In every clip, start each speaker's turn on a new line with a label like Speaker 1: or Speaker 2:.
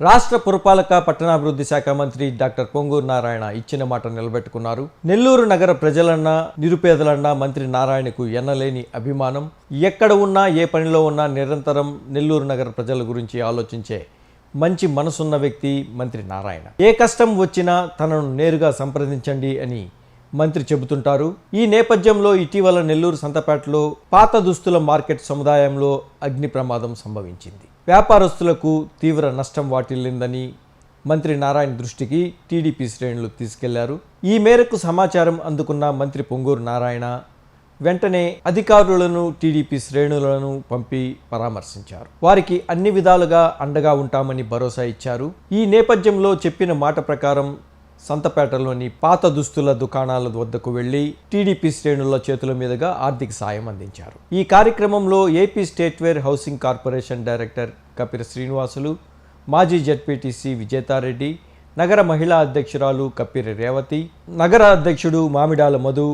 Speaker 1: రాష్ట్ర పురపాలక పట్టణాభివృద్ధి శాఖ మంత్రి డాక్టర్ పొంగూరు నారాయణ ఇచ్చిన మాట నిలబెట్టుకున్నారు. నెల్లూరు నగర ప్రజలన్నా నిరుపేదలన్నా మంత్రి నారాయణకు ఎన్నలేని అభిమానం. ఎక్కడ ఉన్నా ఏ పనిలో ఉన్నా నిరంతరం నెల్లూరు నగర ప్రజల గురించి ఆలోచించే మంచి మనసున్న వ్యక్తి మంత్రి నారాయణ. ఏ కష్టం వచ్చినా తనను నేరుగా సంప్రదించండి అని మంత్రి చెబుతుంటారు ఈ నేపథ్యంలో ఇటీవల నెల్లూరు సంతపేటలో పాత దుస్తుల మార్కెట్ సముదాయంలో అగ్ని ప్రమాదం సంభవించింది. వ్యాపారస్తులకు తీవ్ర నష్టం వాటిల్లిందని మంత్రి నారాయణ దృష్టికి టీడీపీ శ్రేణులు తీసుకెళ్ళారు. ఈ మేరకు సమాచారం అందుకున్న మంత్రి పొంగూరు నారాయణ వెంటనే అధికారులను టీడీపీ శ్రేణులను పంపి పరామర్శించారు. వారికి అన్ని విధాలుగా అండగా ఉంటామని భరోసా ఇచ్చారు. ఈ నేపథ్యంలో చెప్పిన మాట ప్రకారం సంతపేటలోని పాత దుస్తుల దుకాణాల వద్దకు వెళ్ళి టీడీపీ శ్రేణుల చేతుల మీదుగా ఆర్థిక సాయం అందించారు. ఈ కార్యక్రమంలో AP state warehousing corporation director Kapira Srinivasulu మాజీ జడ్పీటీసీ విజేతారెడ్డి నగర మహిళా అధ్యక్షురాలు కపిర రేవతి నగర అధ్యక్షుడు మామిడాల మధు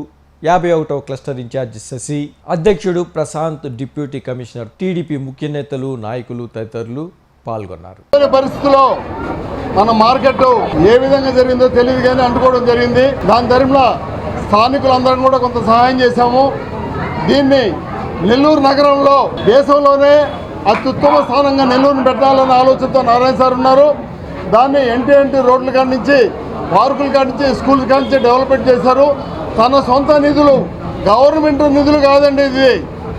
Speaker 1: యాభై ఒకటవ క్లస్టర్ ఇన్ఛార్జ్ శశి అధ్యక్షుడు ప్రశాంత్ డిప్యూటీ కమిషనర్ టీడీపీ ముఖ్య నేతలు నాయకులు తదితరులు పాల్గొన్నారు.
Speaker 2: పరిస్థితుల్లో మన మార్కెట్ ఏ విధంగా జరిగిందో తెలియదు కానీ అంటుకోవడం జరిగింది. దాని తరపున స్థానికులందరం కూడా కొంత సహాయం చేశాము. దీన్ని నెల్లూరు నగరంలో దేశంలోనే అత్యుత్తమ స్థానంగా నెల్లూరుని పెట్టాలన్న ఆలోచనతో నారాయణ సార్ ఉన్నారు. దాన్ని ఎంటీ ఎంటీ రోడ్ల కాడి నుంచి పార్కుల కాడి నుంచి స్కూల్ కాడి నుంచి డెవలప్మెంట్ చేశారు. తన సొంత నిధులు గవర్నమెంట్ నిధులు కాదండి ఇది.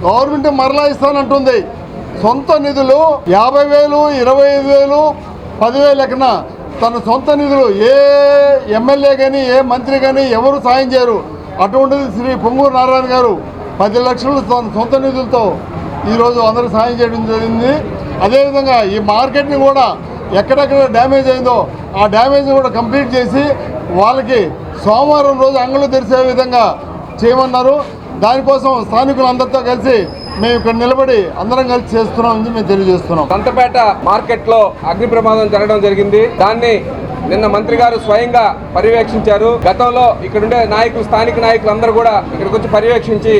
Speaker 2: గవర్నమెంట్ మరలా ఇస్తానంటుంది. సొంత నిధులు యాభై వేలు ఇరవై ఐదు వేలు పదివేలు లెక్కన తన సొంత నిధులు ఏ ఎమ్మెల్యే కానీ ఏ మంత్రి కానీ ఎవరు సాయం చేయరు. అటువంటిది శ్రీ పొంగూరు నారాయణ గారు పది లక్షలు తన సొంత నిధులతో ఈరోజు అందరూ సాయం చేయడం జరిగింది. అదేవిధంగా ఈ మార్కెట్ని కూడా ఎక్కడెక్కడ డ్యామేజ్ అయిందో ఆ డ్యామేజ్ కూడా కంప్లీట్ చేసి వాళ్ళకి సోమవారం రోజు అంగళ్ళు తెరిసే విధంగా చేయమన్నారు. దానికోసం స్థానికులందరితో కలిసి మేము ఇక్కడ నిలబడి అందరం కలిసి చేస్తున్నామని మేము తెలియజేస్తున్నాం.
Speaker 3: సంతపేట మార్కెట్లో అగ్ని ప్రమాదం జరగడం జరిగింది. దాన్ని నిన్న మంత్రి గారు స్వయంగా పర్యవేక్షించారు. గతంలో ఇక్కడ ఉండే నాయకులు స్థానిక నాయకులు అందరూ కూడా ఇక్కడికి వచ్చి పర్యవేక్షించి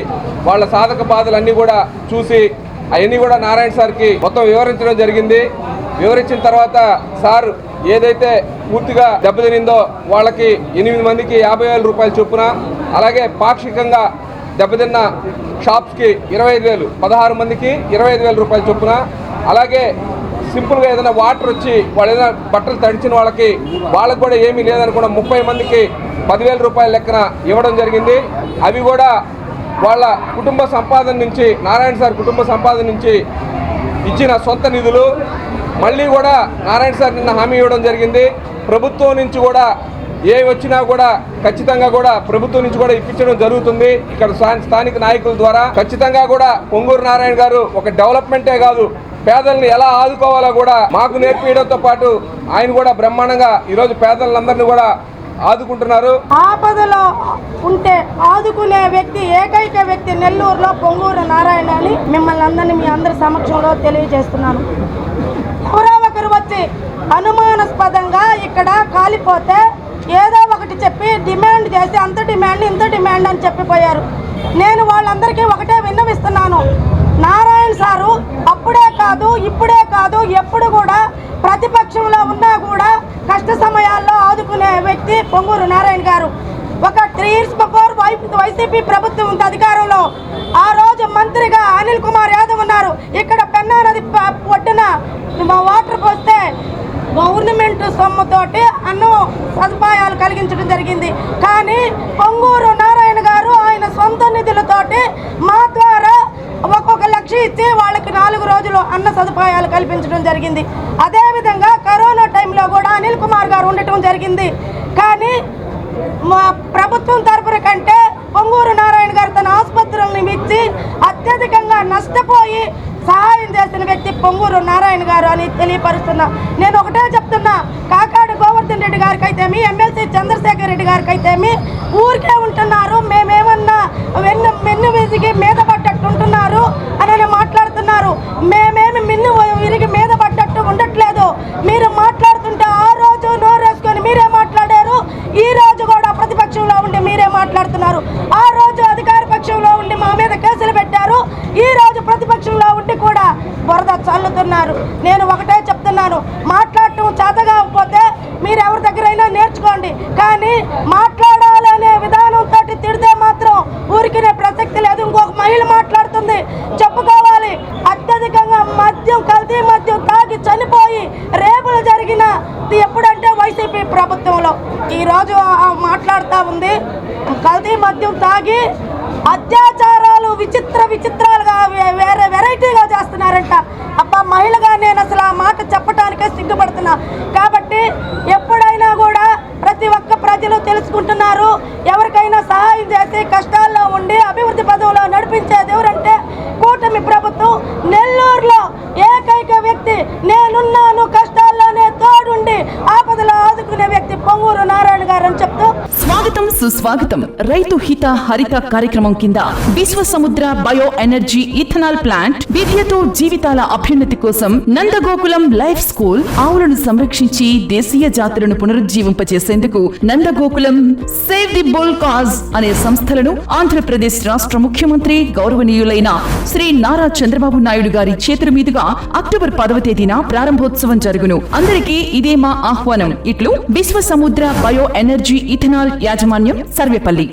Speaker 3: వాళ్ళ సాధక బాధలన్నీ కూడా చూసి అవన్నీ కూడా నారాయణ సార్కి మొత్తం వివరించడం జరిగింది. వివరించిన తర్వాత సార్ ఏదైతే పూర్తిగా దెబ్బతినిందో వాళ్ళకి ఎనిమిది మందికి యాభై వేల రూపాయలు చొప్పున అలాగే పాక్షికంగా దెబ్బతిన్న షాప్స్కి ఇరవై ఐదు వేలు పదహారు మందికి ఇరవై ఐదు వేల రూపాయల చొప్పున. అలాగే సింపుల్గా ఏదైనా వాటర్ వచ్చి వాళ్ళు ఏదైనా బట్టలు తడిచిన వాళ్ళకి వాళ్ళకి కూడా ఏమీ లేదనుకున్న ముప్పై మందికి పదివేల రూపాయల లెక్కన ఇవ్వడం జరిగింది. అవి కూడా వాళ్ళ కుటుంబ సంపాదన నుంచి నారాయణ సార్ కుటుంబ సంపాదన నుంచి ఇచ్చిన సొంత నిధులు. మళ్ళీ కూడా నారాయణ సార్ నిన్న హామీ ఇవ్వడం జరిగింది. ప్రభుత్వం నుంచి కూడా ఏ వచ్చినా కూడా ఖచ్చితంగా కూడా ప్రభుత్వం నుంచి కూడా ఇప్పించడం జరుగుతుంది. ఇక్కడ స్థానిక నాయకుల ద్వారా ఖచ్చితంగా కూడా పొంగూరు నారాయణ గారు ఒక డెవలప్మెంటే కాదు పేదల్ని ఎలా ఆదుకోవాలో కూడా మాకు నేర్పించడంతో పాటు ఆయన కూడా బ్రహ్మాండంగా ఈరోజు పేదలందరినీ కూడా ఆదుకుంటున్నారు.
Speaker 4: ఆపదలో ఉంటే ఆదుకునే వ్యక్తి ఏకైక వ్యక్తి నెల్లూరులో పొంగూరు నారాయణ అని మిమ్మల్ని అందరినీ మీ అందరి సమక్షంలో తెలియజేస్తున్నాను. ఎవరో ఒకరు వచ్చి అనుమానాస్పదంగా ఇక్కడ కాలిపోతే ఏదో ఒకటి చెప్పి డిమాండ్ చేసి అంత డిమాండ్ ఇంత డిమాండ్ అని చెప్పిపోయారు. నేను వాళ్ళందరికీ ఒకటే విన్నవిస్తున్నాను. నారాయణ సారు అప్పుడే కాదు ఇప్పుడే కాదు ఎప్పుడు కూడా ప్రతిపక్షంలో ఉన్నా కూడా కష్ట సమయాల్లో ఆదుకునే వ్యక్తి పొంగూరు నారాయణ గారు. ఒక త్రీ ఇయర్స్ బిఫోర్ వైసీపీ ప్రభుత్వం ఉంది అధికారంలో. ఆ రోజు మంత్రిగా అనిల్ కుమార్ యాదవ్ ఉన్నారు. ఇక్కడ పెన్నా నది ఒడ్డున వాటర్ పోస్తే గవర్నమెంట్ సొమ్ముతోటి అన్న సదుపాయాలు కలిగించడం జరిగింది. కానీ పొంగూరు నారాయణ గారు ఆయన సొంత నిధులతోటి మా ద్వారా ఒక్కొక్క లక్ష ఇచ్చి వాళ్ళకి నాలుగు రోజులు అన్న సదుపాయాలు కల్పించడం జరిగింది. అదేవిధంగా కరోనా టైంలో కూడా అనిల్ కుమార్ గారు ఉండటం జరిగింది. కానీ మా ప్రభుత్వం తరపున కంటే పొంగూరు నారాయణ గారు తన ఆసుపత్రులను ఇచ్చి అత్యధికంగా నష్టపోయి సహాయం చేసిన వ్యక్తి పొంగూరు నారాయణ గారు అని తెలియపరుస్తున్నా. నేను ఒకటే చెప్తున్నా కాకాడు గోవర్ధన్ రెడ్డి గారికి అయితేమి ఎమ్మెల్సీ చంద్రశేఖర్ రెడ్డి గారికి అయితేమి ఊరికే ఉంటున్నారు మేమేమన్నా వెన్ను మెన్ను విరిగి మీద పడ్డట్టు ఉంటున్నారు అని మాట్లాడుతున్నారు. మేమేమి మిన్ను విరిగి మీద పడ్డట్టు ఉండట్లేదు. మీరు మాట్లాడు ఆ రోజు నోరేసుకొని మీరే మాట్లాడారు ఈ రోజు కూడా ప్రతిపక్షంలో ఉండి మీరే మాట్లాడుతున్నారు ఆ రోజు అధికార పక్షంలో ఉండి మా మీద కేసులు పెట్టారు ఈ కూడా చల్లుతున్నారు నేను ఒకటే చెప్తున్నాను. మాట్లాడటం చేయటం చేత కాకపోతే మీరు ఎవరి దగ్గరైనా నేర్చుకోండి. కానీ మాట్లాడాలనే విధానంతో తిడితే మాత్రం ఊరికినే ప్రసక్తి లేదు. ఇంకొక మహిళ మాట్లాడుతుంది. చెప్పుకోవాలి. అత్యధికంగా మద్యం కల్తీ మద్యం తాగి చనిపోయి రేపులు జరిగిన ఎప్పుడంటే వైసీపీ ప్రభుత్వంలో. ఈరోజు మాట్లాడుతూ ఉంది. కల్తీ మద్యం తాగి అత్యాచారాలు విచిత్ర విచిత్రాలు వేరే వెరైటీగా చేస్తున్నారంట. అబ్బా మహిళగా నేను అసలు ఆ మాట చెప్పడానికే సిగ్గుపడుతున్నా. కాబట్టి ఎప్పుడైనా కూడా ప్రతి ఒక్క ప్రజలు తెలుసుకుంటున్నారు ఎవరికైనా సహాయం చేసి కష్టాల్లో ఉండి అభివృద్ధి పదవులో నడిపించేది ఎవరంటే కూటమి ప్రభుత్వం. నెల్లూరులో ఏకైక వ్యక్తి నేనున్నాను కష్టాల్లోనే తోడుండి ఆపదలో ఆదుకునే వ్యక్తి పొంగూరు నారాయణ గారు అని చెప్తూ
Speaker 5: స్వాగతం సుస్వాగతం రైతు హిత హరిత కార్యక్రమం కింద విశ్వ సముద్ర బయో ఎనర్జీ ఇథనాల్ ప్లాంట్ విద్యతో జీవితాల అభ్యున్నతి కోసం నందగోకులం లైఫ్ స్కూల్ ఆవులను సంరక్షించి దేశీయ జాతులను పునరుజ్జీవింపచేసేందుకు Nandagokulam save the bull cause అనే సంస్థలను ఆంధ్రప్రదేశ్ రాష్ట్ర ముఖ్యమంత్రి గౌరవనీయులైన శ్రీ నారా చంద్రబాబు నాయుడు గారి చేతుల మీదుగా అక్టోబర్ పదవ తేదీన ప్రారంభోత్సవం జరుగును. అందరికీ ఇదే మా ఆహ్వానం. ఇట్లు విశ్వ సముద్ర బయో ఎనర్జీ ఇథనాల్ యాజమాన్యం సర్వేపల్లి.